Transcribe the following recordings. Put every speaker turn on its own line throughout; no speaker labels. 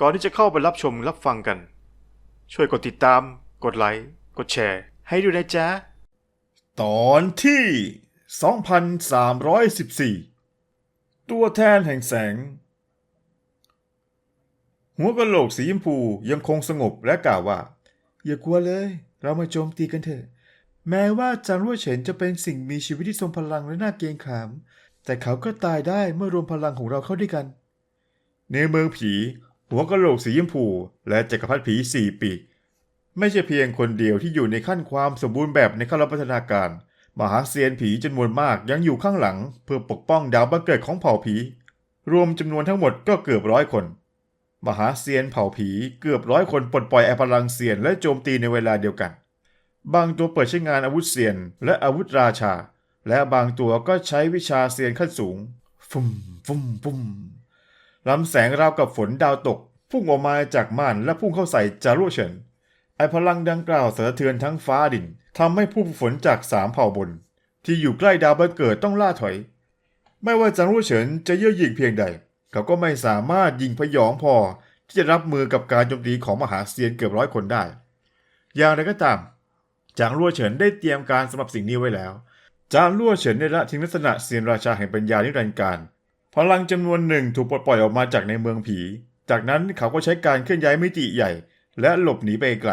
ก่อนที่จะเข้าไปรับชมรับฟังกัน ช่วยกดติดตาม กดไลค์ กดแชร์ ให้ด้วยนะจ๊ะ
ตอนที่ 2314 ตัวแทนแห่งแสง หัวกะโหลกสีชมพูยังคงสงบและกล่าวว่า อย่ากลัวเลย เรามาโจมตีกันเถอะ แม้ว่าจางรั่วเฉินจะเป็นสิ่งมีชีวิตที่ทรงพลังและน่าเกรงขาม แต่เขาก็ตายได้เมื่อรวมพลังของเราเข้าด้วยกัน ในเมืองผี หัวกะโหลกสีชมพู และจักรพรรดิผีสี่ปีก ไม่ใช่เพียงคนเดียวที่อยู่ในขั้นความสมบูรณ์แบบในขั้นรับพัฒนาการ มหาเซียนผีจำนวนมากยังอยู่ข้างหลัง เพื่อปกป้องดาวบังเกิดของเผ่าผี รวมจำนวนทั้งหมดก็เกือบร้อยคน มหาเซียนเผ่าผีเกือบร้อยคนปลดปล่อยไอพลังเซียนและโจมตีในเวลาเดียวกัน บางตัวเปิดใช้งานอาวุธเซียน และอาวุธราชา และบางตัวก็ใช้วิชาเซียนขั้นสูง ฟุ่มฟุ่มฟุ่ม ลำแสงราวกับฝนดาวตก พุ่งออกมาจากม่านและพุ่งเข้าใส่จารุเฉินไอพลังดังกล่าวสะเทือนทั้งฟ้าดินทำให้ผู้ฝึกฝนจากสามเผ่าบน ที่อยู่ใกล้ดาวบังเกิดต้องล่าถอย ไม่ว่าจางรู่เฉินจะเย่อหยิ่งเพียงใด เขาก็ไม่สามารถยิงพยองพอ ที่จะรับมือกับการโจมตีของมหาเซียนเกือบร้อยคนได้ อย่างไรก็ตาม จางรั่วเฉินได้เตรียมการสำหรับสิ่งนี้ไว้แล้ว จางรั่วเฉินได้ละทิ้งลักษณะเซียนราชาแห่งปัญญานิรันดร์การ พลังจำนวนหนึ่งถูกปลดปล่อยออกมาจากในเมืองผี จากนั้นเขาก็ใช้การเคลื่อนย้ายมิติใหญ่ และหลบหนีไปไกล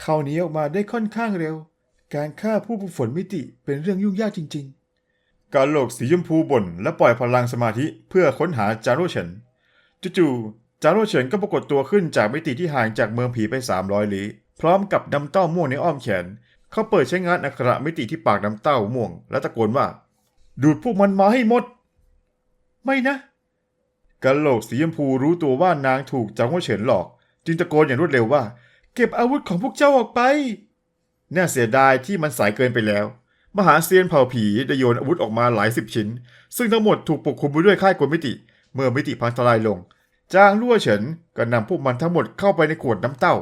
เขาหนีออกมาได้ค่อนข้างเร็ว การฆ่าผู้ฝึกฝนมิติเป็นเรื่องยุ่งยากจริง ๆ การโหลกสีชมพูบ่นและปล่อยพลังสมาธิเพื่อค้นหาจารุเฉินจู่ๆจารุเฉินก็ปรากฏตัวขึ้นจากมิติที่ห่างจากเมืองผีไป 300ลี้พร้อมกับนำเต้าม่วงในอ้อมแขน เขาเปิดใช้งานอักขระมิติที่ปากน้ำเต้าม่วง และตะโกนว่า ดูดพวกมันมาให้หมด ไม่นะกะโหลกสีชมพูรู้ตัวว่านางถูกจางหัวเฉินหลอก จึงตะโกนอย่างรวดเร็วว่า เก็บอาวุธของพวกเจ้าออกไป น่าเสียดายที่มันสายเกินไปแล้ว มหาเซียนเผ่าผีได้โยนอาวุธออกมาหลายสิบชิ้น ซึ่งทั้งหมดถูกปกคลุมไปด้วยค่ายกลมิติ เมื่อมิติพังทลายลง จางลั่วเฉินก็นำพวกมันทั้งหมดเข้าไปในขวดน้ำเต้า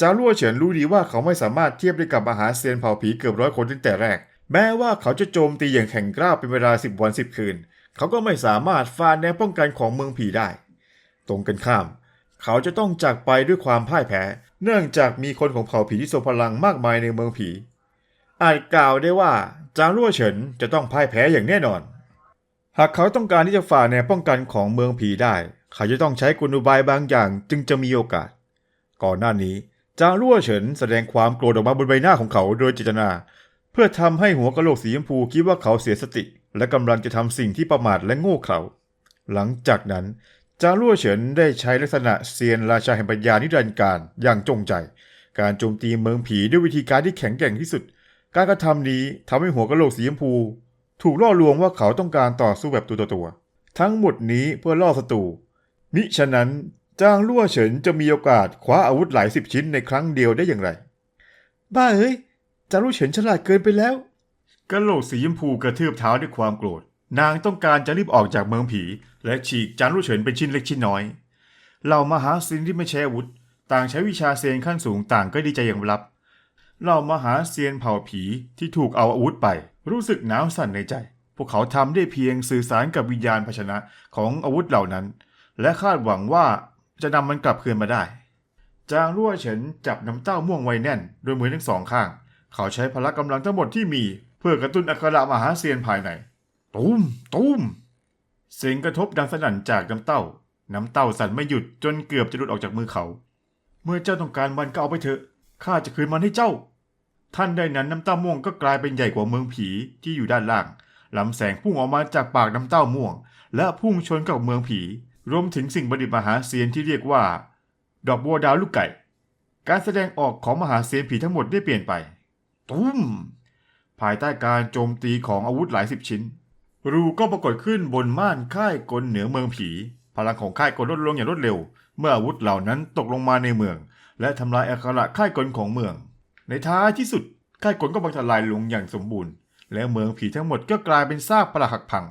จางลั่วเฉินรู้ดีว่าเขาไม่สามารถเทียบได้กับมหาเซียนเผ่าผีเกือบร้อยคนตั้งแต่แรก แม้ว่าเขาจะโจมตีอย่างแข็งกร้าวเป็นเวลาสิบวันสิบคืน เขาก็ไม่สามารถฝ่าแนวป้องกันของเมืองผีได้ ตรงกันข้าม เขาจะต้องจากไปด้วยความพ่ายแพ้ เนื่องจากมีคนของเผ่าผีที่ทรงพลังมากมายในเมืองผี อาจกล่าวได้ว่าจางรั่วเฉินจะต้องพ่ายแพ้อย่างแน่นอน หากเขาต้องการที่จะฝ่าแนวป้องกันของเมืองผีได้ เขาจะต้องใช้กลอุบายบางอย่างจึงจะมีโอกาส ก่อนหน้านี้จางรั่วเฉินแสดงความโกรธออกมาบนใบหน้าของเขาโดยเจตนา เพื่อทำให้หัวกะโหลกสีชมพูคิดว่าเขาเสียสติ และกำลังจะทำสิ่งที่ประมาทและโง่เขลาหลังจากนั้นจางรั่วเฉินได้ใช้ลักษณะเซียนราชาแห่งปัญญานิรันดร์การอย่างจงใจ การโจมตีเมืองผีด้วยวิธีการที่แข็งแกร่งที่สุด การกระทำนี้ทำให้หัวกะโหลกสีชมพู ถูกล่อลวงว่าเขาต้องการต่อสู้แบบตัวต่อตัว ทั้งหมดนี้เพื่อล่อศัตรูมิฉะนั้นจางลั่วเฉินจะมีโอกาสคว้าอาวุธหลายสิบชิ้นในครั้งเดียวได้อย่างไร บ้าเอ้ยจางลั่วเฉินฉลาดเกินไปแล้ว กะโหลกสีชมพูกระทืบเท้าด้วยความโกรธ นางต้องการจะรีบออกจากเมืองผี และฉีกจางลู่เฉินเป็นชิ้นเล็กชิ้นน้อยเหล่ามหาเซียนที่ไม่ใช้อาวุธ ต่างใช้วิชาเซียนขั้นสูงต่างก็ดีใจอย่างลับเหล่ามหาเซียนเผ่าผีที่ถูกเอาอาวุธไป รู้สึกหนาวสั่นในใจ พวกเขาทำได้เพียงสื่อสารกับวิญญาณภาชนะของอาวุธเหล่านั้น และคาดหวังว่าจะนำมันกลับคืนมาได้ จางรั่วเฉินจับน้ำเต้าม่วงไว้แน่นด้วยมือทั้งสองข้าง เขาใช้พละกำลังทั้งหมดที่มี เพื่อกระตุ้นอัคระมหาเซียนภายใน ตูมตูมเสียงกระทบดังสนั่นจากน้ำเต้า น้ำเต้าสั่นไม่หยุดจนเกือบจะหลุดออกจากมือเขา เมื่อเจ้าต้องการมันก็เอาไปเถอะข้าจะคืนมันให้เจ้า ท่านใดนั้นน้ำเต้าม่วงก็กลายเป็นใหญ่กว่าเมืองผีที่อยู่ด้านล่างลำแสงพุ่งออกมาจากปากน้ำเต้าม่วง และพุ่งชนกับเมืองผี รวมถึงสิ่งประดิษฐ์มหาเซียนที่เรียกว่า ดอกบัวดาวลูกไก่ การแสดงออกของมหาเซียนผีทั้งหมดได้เปลี่ยนไป ตุ้ม ภายใต้การโจมตีของอาวุธหลายสิบชิ้น รูก็ปรากฏขึ้นบนม่านค่ายกลเหนือเมืองผี พลังของค่ายกลลดลงอย่างรวดเร็ว เมื่ออาวุธเหล่านั้นตกลงมาในเมือง และทำลายอัคระค่ายกลของเมือง ในท้ายที่สุดค่ายกลก็บังทลายลงอย่างสมบูรณ์ และเมืองผีทั้งหมดก็กลายเป็นซากปรักหักพัง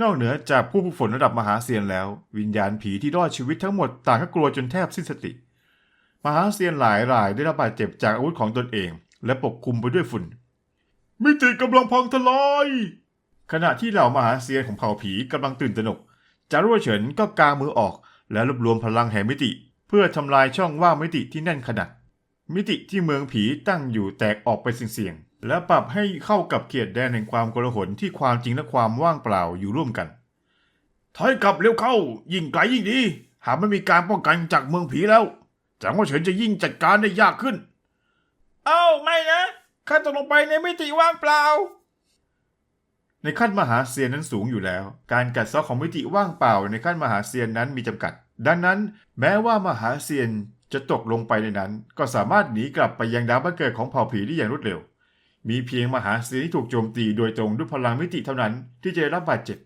นอกเหนือจากผู้ผู้ฝนระดับมหาเซียนแล้ว วิญญาณผีที่รอดชีวิตทั้งหมดต่างก็กลัวจนแทบสิ้นสติ มหาเซียนหลายรายได้รับบาดเจ็บจากอาวุธของตนเอง และปกคลุมไปด้วยฝุ่น มิติกำลังพังทลาย ขณะที่เหล่ามหาเซียนของเผ่าผีกำลังตื่นตระหนก จารุวเฉินก็กางมือออก และรวบรวมพลังแห่งมิติ เพื่อทำลายช่องว่างมิติที่แน่นขนาดมิติที่เมืองผีตั้งอยู่แตกออกไปเสี่ยงๆและปรับให้เข้ากับเขตแดนแห่งความโกลาหลที่ความจริงและความว่างเปล่าอยู่ร่วมกัน ถอยกลับเร็วเข้า ยิ่งไกลยิ่งดี หากไม่มีการป้องกันจากเมืองผีแล้วจังว่าเฉินจะยิ่งจัดการได้ยากขึ้น เอ้าไม่นะ ข้าตกลงไปในมิติว่างเปล่า ในขั้นมหาเซียนนั้นสูงอยู่แล้ว การกัดเซาะของมิติว่างเปล่า ในขั้นมหาเซียนนั้นมีจำกัด ดังนั้น แม้ว่ามหาเซียนจะตกลงไปในนั้น ก็สามารถหนีกลับไปยังดาวบ้านเกิดของเผ่าผีได้อย่างรวดเร็ว มีเพียงมหาเซียนที่ถูกโจมตีโดยตรงด้วยพลังมิติเท่านั้นที่จะได้รับบาดเจ็บ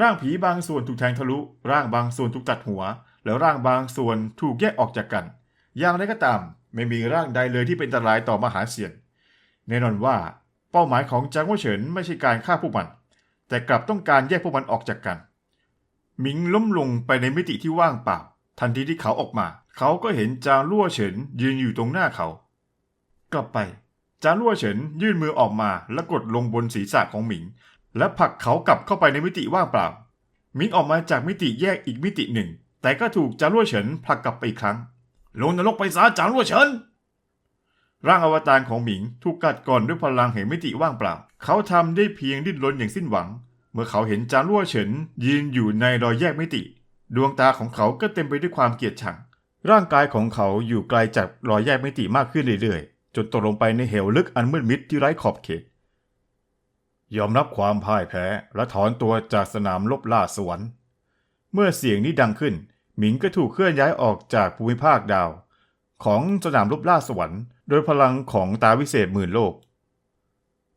ร่างผีบางส่วนถูกแทงทะลุ ร่างบางส่วนถูกตัดหัว แล้วร่างบางส่วนถูกแยกออกจากกัน อย่างไรก็ตาม ไม่มีร่างใดเลยที่เป็นอันตรายต่อมหาเซียน แน่นอนว่าเป้าหมายของจางว่าเฉินไม่ใช่การฆ่าพวกมัน แต่กลับต้องการแยกพวกมันออกจากกัน หมิงล้มลงไปในมิติที่ว่างเปล่า ทันทีที่เขาออกมา เขาก็เห็นจางลั่วเฉินยืนอยู่ตรงหน้าเขา กลับไป จางลั่วเฉินยื่นมือออกมาและกดลงบนศีรษะของหมิง และผลักเขากลับเข้าไปในมิติว่างเปล่า หมิงออกมาจากมิติแยกอีกมิติหนึ่ง แต่ก็ถูกจางลั่วเฉินผลักกลับไปอีกครั้ง ลงนรกไปซะจางลั่วเฉิน ร่างอวตารของหมิงถูกกัดก่อนด้วยพลังแห่งมิติว่างเปล่า เขาทำได้เพียงดิ้นรนอย่างสิ้นหวัง เมื่อเขาเห็นจางลั่วเฉินยืนอยู่ในรอยแยกมิติ ดวงตาของเขาก็เต็มไปด้วยความเกลียดชัง ร่างกายของเขาอยู่ไกลจากรอยแยกมิติมากขึ้นเรื่อยๆ จนตกลงไปในเหวลึกอันมืดมิดที่ไร้ขอบเขต ยอมรับความพ่ายแพ้และถอนตัวจากสนามลบล่าสวรรค์ เมื่อเสียงนี้ดังขึ้น หมิงก็ถูกเคลื่อนย้ายออกจากภูมิภาคดาว ของสนามรบล่าสวรรค์ โดยพลังของตาวิเศษหมื่นโลก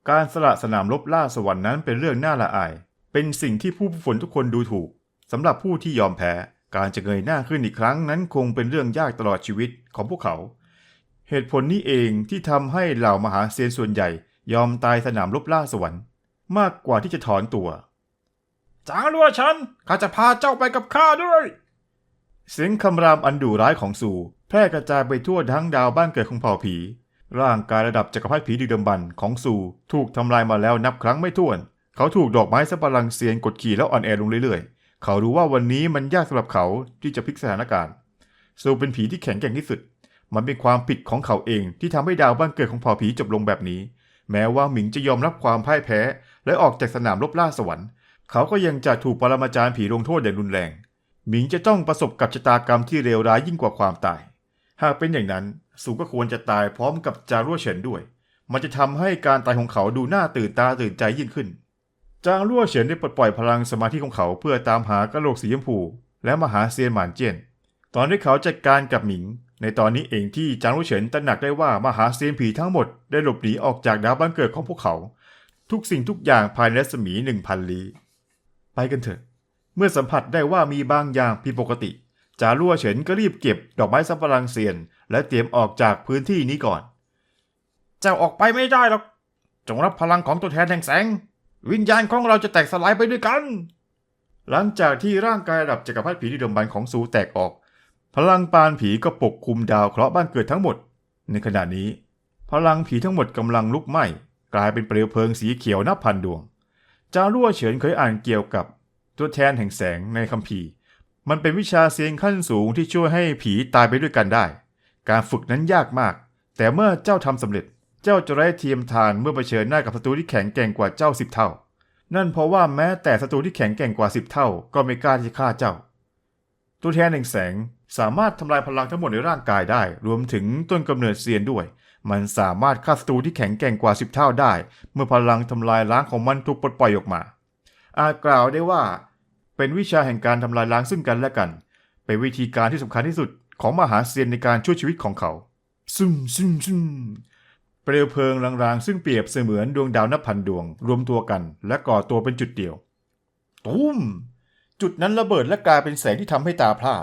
การสละสนามรบล่าสวรรค์นั้นเป็นเรื่องน่าละอาย เป็นสิ่งที่ผู้ผู้ฝนทุกคนดูถูกสำหรับผู้ที่ยอมแพ้การจะเงยหน้าขึ้นอีกครั้งนั้นคงเป็นเรื่องยากตลอดชีวิตของพวกเขา เหตุผลนี้เองที่ทำให้เหล่ามหาเซียนส่วนใหญ่ ยอมตายสนามรบล่าสวรรค์ มากกว่าที่จะถอนตัวจางลัวฉันข้าจะพาเจ้าไปกับข้าด้วย เสียงคำรามอันดุร้ายของซูแพร่กระจายไปทั่วทั้งดาวบ้านเกิดของเผ่าผี ร่างกายระดับจักรพรรดิผีดึกดำบรรพ์ของซูถูกทำลายมาแล้วนับครั้งไม่ถ้วน เขาถูกดอกไม้สับปะรังเซียนกดขี่แล้วอ่อนแอลงเรื่อยๆ เขารู้ว่าวันนี้มันยากสำหรับเขาที่จะพลิกสถานการณ์ซูเป็นผีที่แข็งแกร่งที่สุด มันเป็นความผิดของเขาเองที่ทำให้ดาวบ้านเกิดของเผ่าผีจบลงแบบนี้ แม้ว่าหมิงจะยอมรับความพ่ายแพ้ และออกจากสนามรบล่าสวรรค์ เขาก็ยังจะถูกปรมาจารย์ผีลงโทษอย่างรุนแรง หมิงจะต้องประสบกับชะตากรรมที่เลวร้ายยิ่งกว่าความตาย หากเป็นอย่างนั้นสูก็ควรจะตายพร้อมกับจารั่วเฉินด้วย มันจะทำให้การตายของเขาดูน่าตื่นตาตื่นใจยิ่งขึ้น จางรั่วเฉินได้ปลดปล่อยพลังสมาธิของเขาเพื่อตามหากระโหลกสีชมพู และมหาเซียนหมานเจียน ตอนที่เขาจัดการกับหมิง ในตอนนี้เองที่จางรั่วเฉินตระหนักได้ว่ามหาเซียนผีทั้งหมดได้หลบหนีออกจากดาวบ้านเกิดของพวกเขา ทุกสิ่งทุกอย่างภายในรัศมีหนึ่งพันลี้ไปกันเถอะ เมื่อสัมผัสได้ว่ามีบางอย่างผิดปกติ จารั่วเฉินก็รีบเก็บดอกไม้สับปรังเซียน และเตรียมออกจากพื้นที่นี้ก่อน เจ้าออกไปไม่ได้หรอก จงรับพลังของตัวแทนแห่งแสง วิญญาณของเราจะแตกสลายไปด้วยกัน หลังจากที่ร่างกายระดับจักรพรรดิผีดิดมบันของซูแตกออก พลังปานผีก็ปกคลุมดาวเคราะห์บ้านเกิดทั้งหมด ในขณะนี้ พลังผีทั้งหมดกำลังลุกไหม้กลายเป็นเปลวเพลิงสีเขียวนับพันดวง จารั่วเฉินเคยอ่านเกี่ยวกับตัวแทนแห่งแสงในคัมภีร์ มันเป็นวิชาเซียนขั้นสูงที่ช่วยให้ผีตายไปด้วยกันได้ การฝึกนั้นยากมาก แต่เมื่อเจ้าทำสำเร็จ เจ้าจะได้เทียมทานเมื่อเผชิญหน้ากับศัตรูที่แข็งแกร่งกว่าเจ้าสิบเท่า นั่นเพราะว่าแม้แต่ศัตรูที่แข็งแกร่งกว่าสิบเท่า ก็ไม่กล้าที่จะฆ่าเจ้า ตัวแทนแห่งแสงสามารถทำลายพลังทั้งหมดในร่างกายได้ รวมถึงต้นกำเนิดเซียนด้วย มันสามารถฆ่าศัตรูที่แข็งแกร่งกว่าสิบเท่าได้ เมื่อพลังทำลายล้างของมันถูกปลดปล่อยออกมา อาจกล่าวได้ว่า เป็นวิชาแห่งการทำลายล้างซึ่งกันและกัน เป็นวิธีการที่สำคัญที่สุดของมหาเซียนในการช่วยชีวิตของเขา ซึมซึมซึมเปลวเพลิงรางๆ ซึ่งเปรียบเสมือนดวงดาวนับพันดวง รวมตัวกัน และก่อตัวเป็นจุดเดียว ตุ้ม จุดนั้นระเบิดและกลายเป็นแสงที่ทำให้ตาพร่า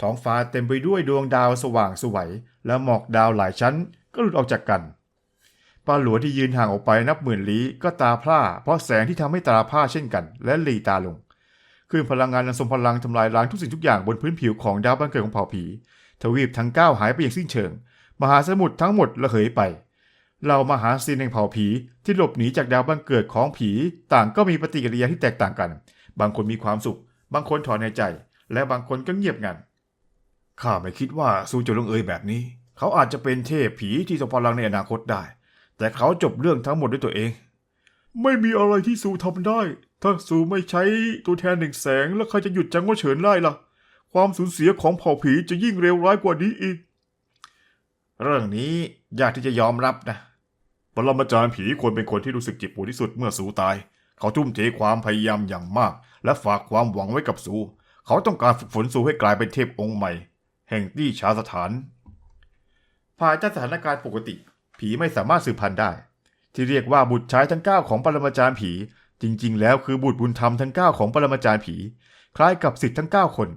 ท้องฟ้าเต็มไปด้วยดวงดาวสว่างสวย และหมอกดาวหลายชั้นก็หลุดออกจากกันปลาหลัวที่ยืนห่างออกไปนับหมื่นลี้ก็ตาพร่า เพราะแสงที่ทำให้ตาพร่าเช่นกัน และหลีตาลง คลื่นพลังงานอันทรงพลังทำลายล้างทุกสิ่งทุกอย่างบนพื้นผิวของดาวบ้านเกิดของเผ่าผี ทวีปทั้งเก้าหายไปอย่างสิ้นเชิง มหาสมุทรทั้งหมดระเหยไปเรามหาซีนแห่งเผ่าผีที่หลบหนีจากดาวบ้านเกิดของผี ต่างก็มีปฏิกิริยาที่แตกต่างกัน บางคนมีความสุข บางคนถอนหายใจ และบางคนก็เงียบงันข้าไม่คิดว่าซูจะลงเอยแบบนี้ เขาอาจจะเป็นเทพผีที่ทรงพลังในอนาคตได้ แต่เขาจบเรื่องทั้งหมดด้วยตัวเอง ไม่มีอะไรที่ซูทำได้ ถ้าซูไม่ใช้ตัวแทนหนึ่งแสง แล้วใครจะหยุดจังว่าเฉินได้ล่ะ ความสูญเสียของเผ่าผีจะยิ่งเลวร้ายกว่านี้อีก เรื่องนี้ยากที่จะยอมรับนะปรมาจารย์ผีควรเป็นคนที่รู้สึกเจ็บปวดที่สุดเมื่อสูตาย เขาทุ่มเทความพยายามอย่างมาก และฝากความหวังไว้กับสู เขาต้องการฝึกฝนสูให้กลายเป็นเทพองค์ใหม่ แห่งตี้ชาสถานภายใต้สถานการณ์ปกติ ผีไม่สามารถสืบพันธุ์ได้ ที่เรียกว่าบุตรชายทั้งเก้าของปรมาจารย์ผี จริงๆ แล้วคือบุตรบุญธรรมทั้งเก้าของปรมาจารย์ผี คล้ายกับสิทธิ์ทั้งเก้าคน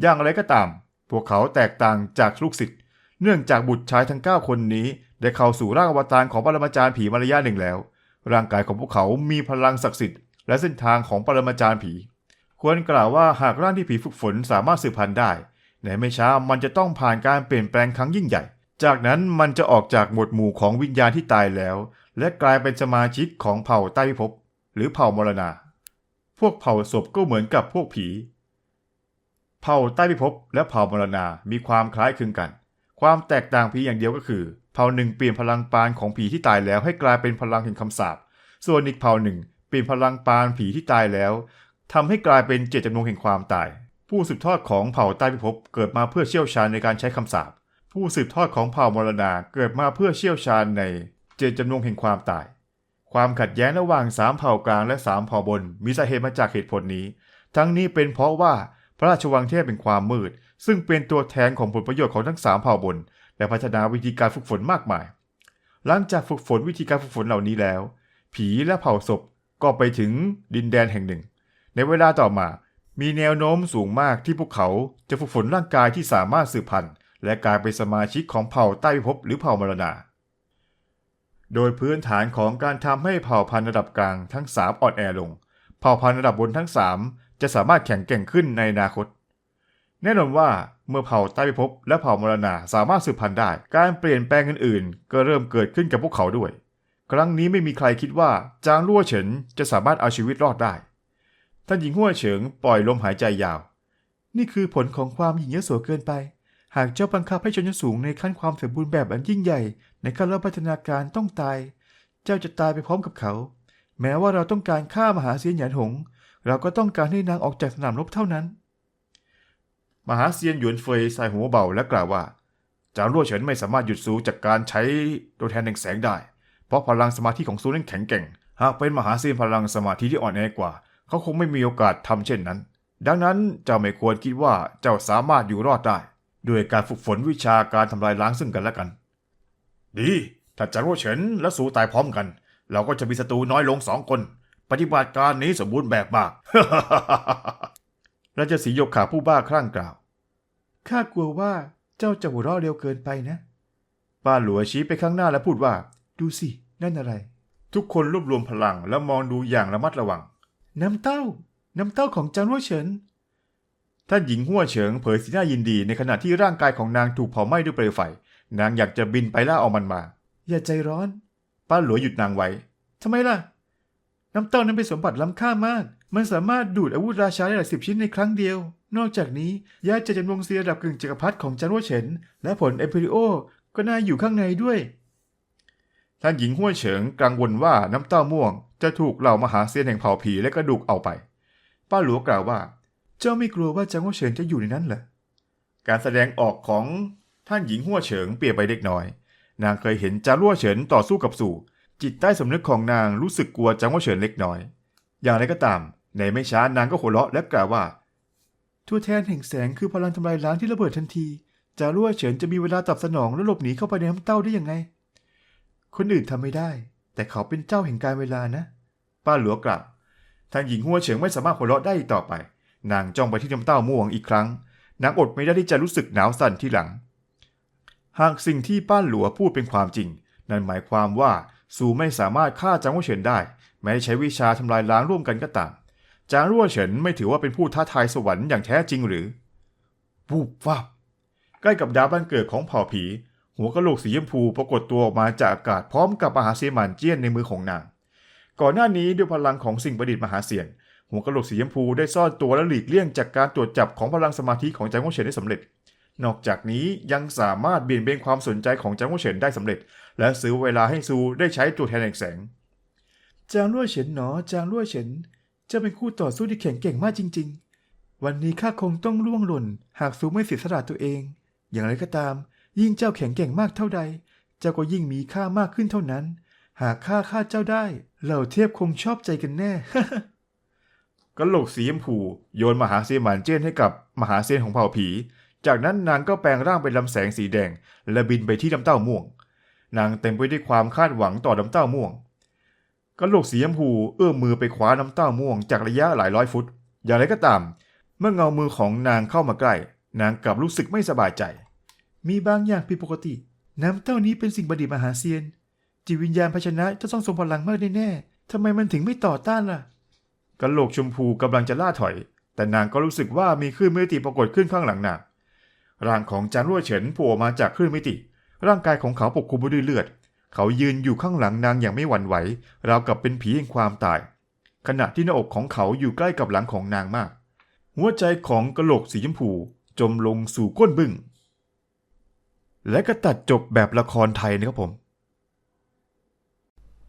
อย่างไรก็ตาม พวกเขาแตกต่างจากลูกศิษย์เนื่องจากบุตรชายทั้งเก้าคนนี้ ได้เข้าสู่ร่างอวตารของปรมาจารย์ผีมาระยะหนึ่งแล้ว ร่างกายของพวกเขามีพลังศักดิ์สิทธิ์และเส้นทางของปรมาจารย์ผี ควรกล่าวว่าหากร่างที่ผีฝึกฝนสามารถสืบพันธุ์ได้ในไม่ช้ามันจะต้องผ่านการเปลี่ยนแปลงครั้งยิ่งใหญ่ จากนั้นมันจะออกจากหมวดหมู่ของวิญญาณที่ตายแล้ว และกลายเป็นสมาชิกของเผ่าใต้พิภพ หรือเผ่ามรณา พวกเผ่าศพก็เหมือนกับพวกผี เผ่าใต้พิภพและเผ่ามรณา มีความคล้ายคลึงกัน ความแตกต่างเพียงอย่างเดียวก็คือ เผ่าหนึ่งเปลี่ยนพลังปานของผีที่ตายแล้วให้กลายเป็นพลังแห่งคำสาป ส่วนอีกเผ่าหนึ่งเปลี่ยนพลังปานผีที่ตายแล้วทำให้กลายเป็นเจตจำนงแห่งความตาย ผู้สืบทอดของเผ่าใต้พิภพเกิดมาเพื่อเชี่ยวชาญในการใช้คำสาปผู้สืบทอดของเผ่ามรณาเกิดมาเพื่อเชี่ยวชาญในเจตจำนงแห่งความตาย ความขัดแย้งระหว่างสามเผ่ากลางและสามเผ่าบน มีสาเหตุมาจากเหตุผลนี้ ทั้งนี้เป็นเพราะว่าพระราชวังเทพเป็นความมืด ซึ่งเป็นตัวแทนของผลประโยชน์ของทั้งสามเผ่าบน และพัฒนาวิธีการฝึกฝนมากมาย หลังจากฝึกฝนวิธีการฝึกฝนเหล่านี้แล้ว ผีและเผ่าศพก็ไปถึงดินแดนแห่งหนึ่ง ในเวลาต่อมามีแนวโน้มสูงมากที่พวกเขาจะฝึกฝนร่างกายที่สามารถสืบพันธุ์และกลายเป็นสมาชิกของเผ่าใต้พิภพหรือเผ่ามรณา โดยพื้นฐานของการทำให้เผ่าพันธุ์ระดับกลางทั้ง 3 อ่อนแอลง เผ่าพันธุ์ระดับบนทั้ง 3 จะสามารถแข็งแกร่งขึ้นในอนาคต แน่นอนว่าเมื่อเผ่าใต้พิภพและเผ่ามรณาสามารถสืบพันธุ์ได้ การเปลี่ยนแปลงอื่นๆ ก็เริ่มเกิดขึ้นกับพวกเขาด้วย ครั้งนี้ไม่มีใครคิดว่าจางลั่วเฉินจะสามารถเอาชีวิตรอดได้ ท่านหญิงหัวเฉิงปล่อยลมหายใจยาว นี่คือผลของความหยิ่งเยโสเกินไป หากเจ้าบังคับให้ชนชั้นสูงในขั้นความสมบูรณ์แบบอันยิ่งใหญ่ ในขั้นรับพัฒนาการต้องตาย เจ้าจะตายไปพร้อมกับเขา แม้ว่าเราต้องการฆ่ามหาเซียนหยานหง เราก็ต้องการให้นางออกจากสนามรบเท่านั้น มหาเซียนหยวนเฟยสายหัวเบาและกล่าวว่า จางรั่วเฉินไม่สามารถหยุดซูจากการใช้ตัวแทนแห่งแสงได้ เพราะพลังสมาธิของซูนั้นแข็งแกร่ง หากเป็นมหาเซียนพลังสมาธิที่อ่อนแอกว่า เขาคงไม่มีโอกาสทำเช่นนั้น ดังนั้นเจ้าไม่ควรคิดว่าเจ้าสามารถอยู่รอดได้ ด้วยการฝึกฝนวิชาการทำลายล้างซึ่งกันและกัน ดีถ้าจารั่วเฉินและซูตายพร้อมกัน เราก็จะมีศัตรูน้อยลงสองคน ปฏิบัติการนี้สมบูรณ์แบบมากราชสียกขาผู้บ้าคลั่งกล่าว ข้ากลัวว่าเจ้าจะหัวเราะเร็วเกินไปนะ ป้าหลัวชี้ไปข้างหน้าและพูดว่า ดูสิ นั่นอะไร ทุกคนรวบรวมพลังแล้วมองดูอย่างระมัดระวัง น้ำเต้า น้ำเต้าของจางหัวเฉิน ท่านหญิงหัวเฉิงเผยสีหน้ายินดีในขณะที่ร่างกายของนางถูกเผาไหม้ด้วยเปลวไฟ นางอยากจะบินไปล่าเอามันมา อย่าใจร้อน ป้าหลัวหยุดนางไว้ทำไมล่ะ น้ำเต้านั้นเป็นสมบัติล้ำค่ามาก มันสามารถดูดอาวุธราชาได้หลายสิบชิ้นในครั้งเดียว นอกจากนี้ยาจะจำลองเสียระดับกึ่งจักรพรรดิของจางหัวเฉิน และผลเอพิริโอก็น่าอยู่ข้างในด้วย ท่านหญิงห้วยเฉิงกังวลว่าน้ำเต้าม่วง จะถูกเหล่ามหาเซียนแห่งเผ่าผีและกระดูกเอาไป ป้าหลัวกล่าวว่า เจ้าไม่กลัวว่าจางหัวเฉินจะอยู่ในนั้นเหรอ การแสดงออกของท่านหญิงหัวเฉิงเปลี่ยนไปเล็กน้อย นางเคยเห็นจางหัวเฉินต่อสู้กับสู่ จิตใต้สำนึกของนางรู้สึกกลัวจางหัวเฉินเล็กน้อย อย่างไรก็ตาม ในไม่ช้านางก็หัวเราะและกล่าวว่าทั่วแทนแห่งแสงคือพลังทำลายล้างที่ระเบิดทันทีจารั่วเฉินจะมีเวลาตอบสนองและหลบหนีเข้าไปในน้ำเต้าได้ยังไง คนอื่นทำไม่ได้ แต่เขาเป็นเจ้าแห่งการเวลานะ ป้าหลัวกล่าวทางหญิงหัวเฉิงไม่สามารถหัวเราะได้อีกต่อไป นางจ้องไปที่น้ำเต้าม่วงอีกครั้ง นางอดไม่ได้ที่จะรู้สึกหนาวสั่นที่หลัง หากสิ่งที่ป้าหลัวพูดเป็นความจริง นั่นหมายความว่าซูไม่สามารถฆ่าจางหัวเฉินได้ แม้ใช้วิชาทำลายล้างร่วมกันก็ตาม จางรั่วเฉินไม่ถือว่าเป็นผู้ท้าทายสวรรค์อย่างแท้จริงหรือวูบวับใกล้กับดาวบ้านเกิดของเผ่าผี หัวกะโหลกสีชมพูปรากฏตัวออกมาจากอากาศพร้อมกับมหาเซียหมานเจี้ยนในมือของนาง ก่อนหน้านี้ด้วยพลังของสิ่งประดิษฐ์มหาเซียน หัวกะโหลกสีชมพูได้ซ่อนตัวและหลีกเลี่ยงจากการตรวจจับของพลังสมาธิของจางรั่เฉินได้สำเร็จ นอกจากนี้ยังสามารถเบี่ยงเบนความสนใจของจางรั่เฉินได้สำเร็จ และซื้อเวลาให้ซูได้ใช้ตัวแทนแห่งแสง จางรั่วเฉินหนอจางรั่วเฉินเจะเป็นคู่ต่อสู้ที่แข็งเก่งมากจริง ๆ วันนี้ข้าคงต้องล่วงหล่น หากซูไม่เสียสละตัวเอง อย่างไรก็ตาม ยิ่งเจ้าแข็งเก่งมากเท่าใด เจ้าก็ยิ่งมีค่ามากขึ้นเท่านั้น หากข้าฆ่าเจ้าได้ เหล่าเทพคงชอบใจกันแน่ กะโหลกสีชมพูโยนมหาเซียนหมานเจี้ยนให้กับมหาเซียนของเผ่าผี จากนั้นนางก็แปลงร่างเป็นลำแสงสีแดง และบินไปที่ลำเต้าม่วง นางเต็มไปด้วยความคาดหวังต่อลำเต้าม่วงกะโหลกสีชมพูเอื้อมมือไปคว้าน้ำเต้าม่วงจากระยะหลายร้อยฟุต อย่างไรก็ตาม เมื่อเงามือของนางเข้ามาใกล้ นางกลับรู้สึกไม่สบายใจ มีบางอย่างผิดปกติ น้ำเต้านี้เป็นสิ่งประดิษฐ์มหาเซียน จิตวิญญาณภาชนะจะต้องทรงพลังมากแน่ๆทำไมมันถึงไม่ต่อต้านล่ะ กระโหลกชมพูกำลังจะล่าถอย แต่นางก็รู้สึกว่ามีคลื่นมิติปรากฏขึ้นข้างหลังนางร่างของจางรั่วเฉินโผล่มาจากคลื่นมิติ ร่างกายของเขาปกคลุมไปด้วยเลือด เขายืนอยู่ข้างหลังนางอย่างไม่หวั่นไหว ราวกับเป็นผีแห่งความตาย ขณะที่หน้าอกของเขาอยู่ใกล้กับหลังของนางมาก หัวใจของกระโหลกสีชมพูจมลงสู่ก้นบึ้งและก็ตัดจบแบบละครไทยนะครับผม